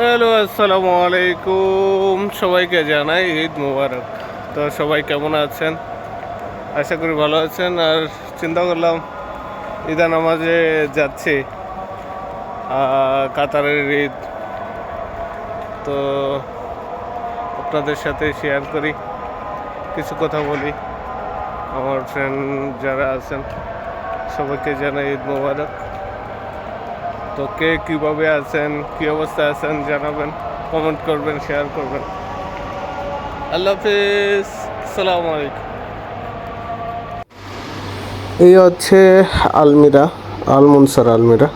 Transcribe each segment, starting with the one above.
Hello, আসসালামু আলাইকুম। সবাইকে জানাই ঈদ মুবারক। তো সবাই কেমন আছেন? আশা করি ভালো আছেন। আর চিন্তা করলাম ঈদা নামাজে যাচ্ছি কাতারের ঈদ। তো আপনাদের সাথে শেয়ার করি। কিছু কথা বলি। আমার ফ্রেন্ড যারা আছেন, সবাইকে জানাই ঈদ মুবারক। তো কে কীভাবে আছেন কী অবস্থায় আছেন জানাবেন কমেন্ট করবেন শেয়ার করবেন। আল্লাহ হাফিজ সালাম আলাইকুম। এই হচ্ছে আলমিরা আলমনসার আলমিরা।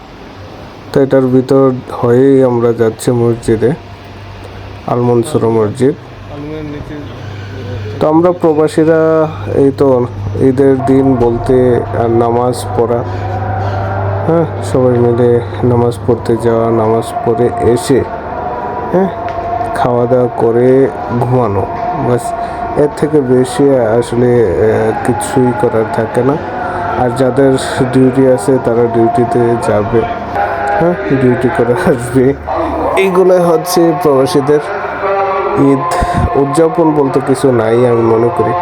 তো এটার ভিতর হয়েই আমরা যাচ্ছি মসজিদে আলমনসুরা মসজিদ। তো আমরা প্রবাসীরা এই তো ঈদের দিন বলতে নামাজ পড়া হ্যাঁ সবাই মিলে নামাজ পড়তে যাওয়া, নামাজ পড়ে এসে হ্যাঁ খাওয়া দাওয়া করে ঘুমানো। বাস, এর থেকে বেশি আসলে কিছুই করার থাকে না। আর যাদের ডিউটি আছে, তারা ডিউটিতে যাবে। হ্যাঁ ডিউটি করে আসবে। এইগুলো হচ্ছে প্রবাসীদের ঈদ। উদযাপন বলতে কিছু নাই, আমি মনে করি।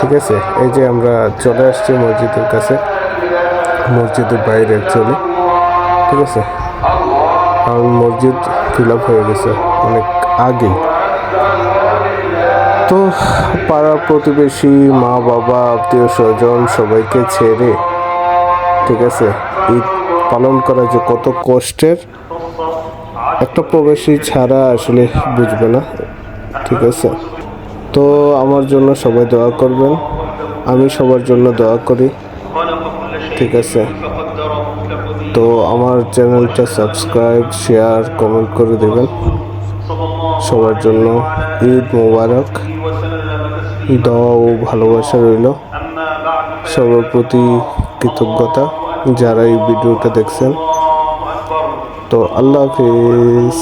ঠিক আছে? এই যে আমরা চলে আসছি মসজিদের কাছে। মসজিদের বাইরে অ্যাকচুয়ালি ঠিক আছে? কারণ মসজিদ ফিল আপ হয়ে গেছে অনেক আগেই। তো পাড়া প্রতিবেশী, মা, বাবা, আত্মীয় স্বজন সবাইকে ছেড়ে, ঠিক আছে, ঈদ পালন করা যে কত কষ্টের, একটা প্রবাসী ছাড়া আসলে বুঝবে না, ঠিক আছে? তো আমার জন্য সবাই দোয়া করবেন, আমি সবার জন্য দোয়া করি। ঠিক আছে। তো আমার চ্যানেলটা সাবস্ক্রাইব শেয়ার কমেন্ট করে দেবেন। সবার জন্য ঈদ মোবারক। দোয়া ও ভালোবাসা রইল। সবার প্রতি কৃতজ্ঞতা যারা এই ভিডিওটা দেখছেন। তো আল্লাহ হাফিজ।